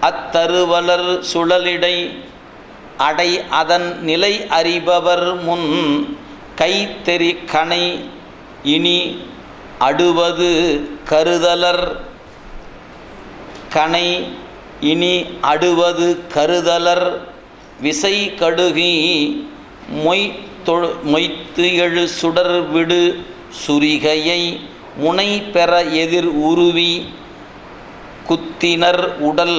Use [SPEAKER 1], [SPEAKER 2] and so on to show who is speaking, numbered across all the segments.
[SPEAKER 1] அத்தருவலர் சுழலிடை அடை அதன் நிலை அறிபவர் முன் கைத்தெறி கணை இனி அடுவது கருதலர். கணை இனி அடுவது கருதலர். விசை கடுகி மொய் மொய்த்து எழு சுடர் விடு சுரிகையை முனை பெற எதிர் உருவி குத்தினர் உடல்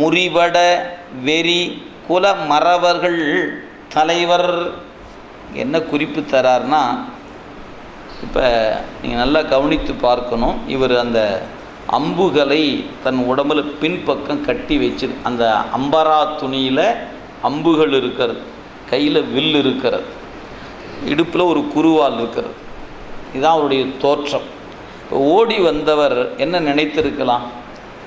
[SPEAKER 1] முறிவட வெறி குல மறவர்கள் தலைவர். என்ன குறிப்பு தரார்னா இப்போ நீங்கள் நல்லா கவனித்து பார்க்கணும். இவர் அந்த அம்புகளை தன் உடம்புல பின்பக்கம் கட்டி வச்சு அந்த அம்பரா துணியில் அம்புகள் இருக்கிறது. கையில் வில் இருக்கிறது. இடுப்பில் ஒரு குருவால் இருக்கிறது. இதுதான் அவருடைய தோற்றம். இப்போ ஓடி வந்தவர் என்ன நினைத்திருக்கலாம்?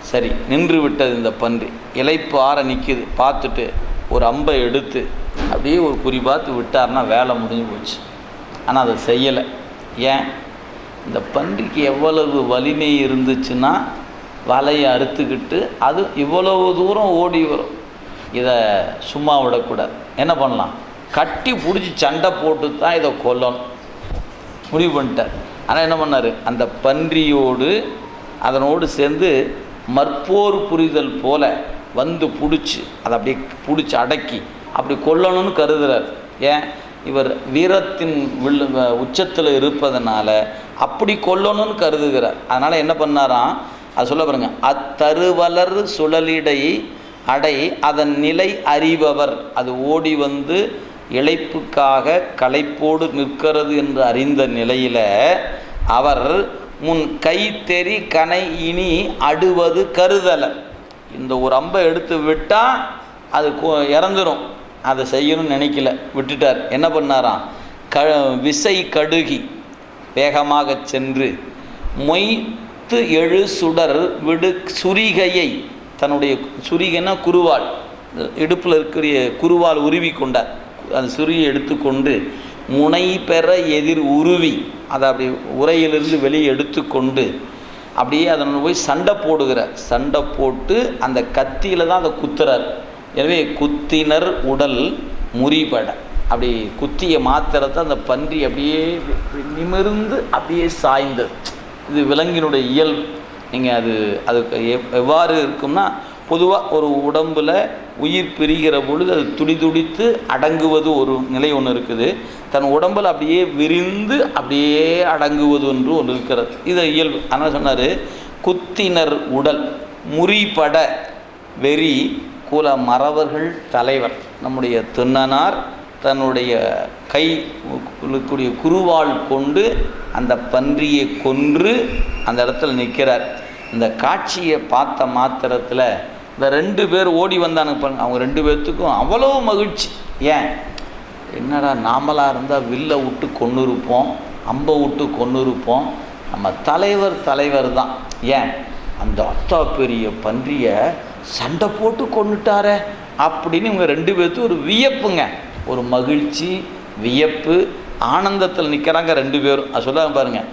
[SPEAKER 1] சரி நின்று விட்டது இந்த பன்றி. இலைப்பு ஆற நிற்கிது பார்த்துட்டு ஒரு அம்பை எடுத்து அப்படியே ஒரு குறி பார்த்து விட்டார்னா வேலை முடிஞ்சு போச்சு. ஆனால் அதை செய்யலை. ஏன்? இந்த பன்றிக்கு எவ்வளவு வலிமை இருந்துச்சுன்னா வலையை அறுத்துக்கிட்டு அது இவ்வளவு தூரம் ஓடி வரும். இதை சும்மா விடக்கூடாது. என்ன பண்ணலாம்? கட்டி பிடிச்சி சண்டை போட்டு தான் இதை கொல்லணும். முடிவு பண்ணிட்டார். ஆனால் என்ன பண்ணார்? அந்த பன்றியோடு அதனோடு சேர்ந்து மற்போர் புரிதல் போல வந்து பிடிச்சி அதை அப்படியே பிடிச்சி அடக்கி அப்படி கொல்லணும்னு கருதுகிறார் ஏன்? இவர் வீரத்தின் வில் உச்சத்தில் இருப்பதனால அப்படி கொல்லணும்னு கருதுகிறார். அதனால் என்ன பண்ணாராம்? அது சொல்ல பாருங்க. அத்தருவலர் சுழலிடை அடை அதன் நிலை அறிபவர். அது ஓடி வந்து இழைப்புக்காக களைப்போடு நிற்கிறது என்று அறிந்த நிலையில் அவர் முன் கை தெரி கனை இனி அடுவது கருதலை. இந்த ஒரு அம்பை எடுத்து விட்டால் அது இறந்துடும் இறந்துரும். அதை செய்யணும்னு நினைக்கல. விட்டுட்டார். என்ன பண்ணாராம்? க விசை கடுகி. வேகமாக சென்று மொய்த்து எழு சுடர் விடு சுரிகையை. தன்னுடைய சுரிகைன்னா குருவாள். இடுப்பில் இருக்கிற குருவால் உருவி கொண்டார் அந்த சுரியை எடுத்துக்கொண்டு முனை பெற எதிர் உருவி அதை அப்படி உரையிலிருந்து வெளியே எடுத்துக்கொண்டு அப்படியே அதன் போய் சண்டை போடுகிறார். சண்டை போட்டு அந்த கத்தியில் தான் அதை குத்துறார். எனவே குத்தினர் உடல் முறிபட. அப்படி குத்திய மாத்திரத்தை அந்த பன்றி அப்படியே நிமிர்ந்து அப்படியே சாய்ந்தது. இது விலங்கினுடைய இயல்பு. நீங்கள் அது அது எவ்- எவ்வாறு இருக்கும்னா பொதுவாக ஒரு உடம்பில் உயிர் பிரிகிற பொழுது அது துடிதுடித்து அடங்குவது ஒரு நிலை ஒன்று இருக்குது. தன் உடம்பில் அப்படியே விரிந்து அப்படியே அடங்குவது ஒன்று ஒன்று இருக்கிறது. இது இயல்பு. ஆனால் சொன்னார் குத்தினர் உடல் முறிபட வெறி குல மறவர்கள் தலைவர். நம்முடைய தின்னனார் தன்னுடைய கை கூடிய குருவால் கொண்டு அந்த பன்றியை கொன்று அந்த இடத்துல நிற்கிறார். இந்த காட்சியை பார்த்த மாத்திரத்தில் இந்த ரெண்டு பேர் ஓடி வந்தானுங்க பாருங்க. அவங்க ரெண்டு பேர்த்துக்கும் அவ்வளோ மகிழ்ச்சி. ஏன்? என்னடா நாமளாக இருந்தால் வில்லை விட்டு கொண்டு இருப்போம் அம்பை விட்டு கொண்டு இருப்போம் நம்ம தலைவர் தலைவர் தான். ஏன்? அந்த அத்தா பெரிய பன்றியை சண்டை போட்டு கொண்டுட்டாரே அப்படின்னு இவங்க ரெண்டு பேர்த்துக்கும் ஒரு வியப்புங்க. ஒரு மகிழ்ச்சி வியப்பு ஆனந்தத்தில் நிற்கிறாங்க ரெண்டு பேரும். அது சொல்லாம பாருங்கள்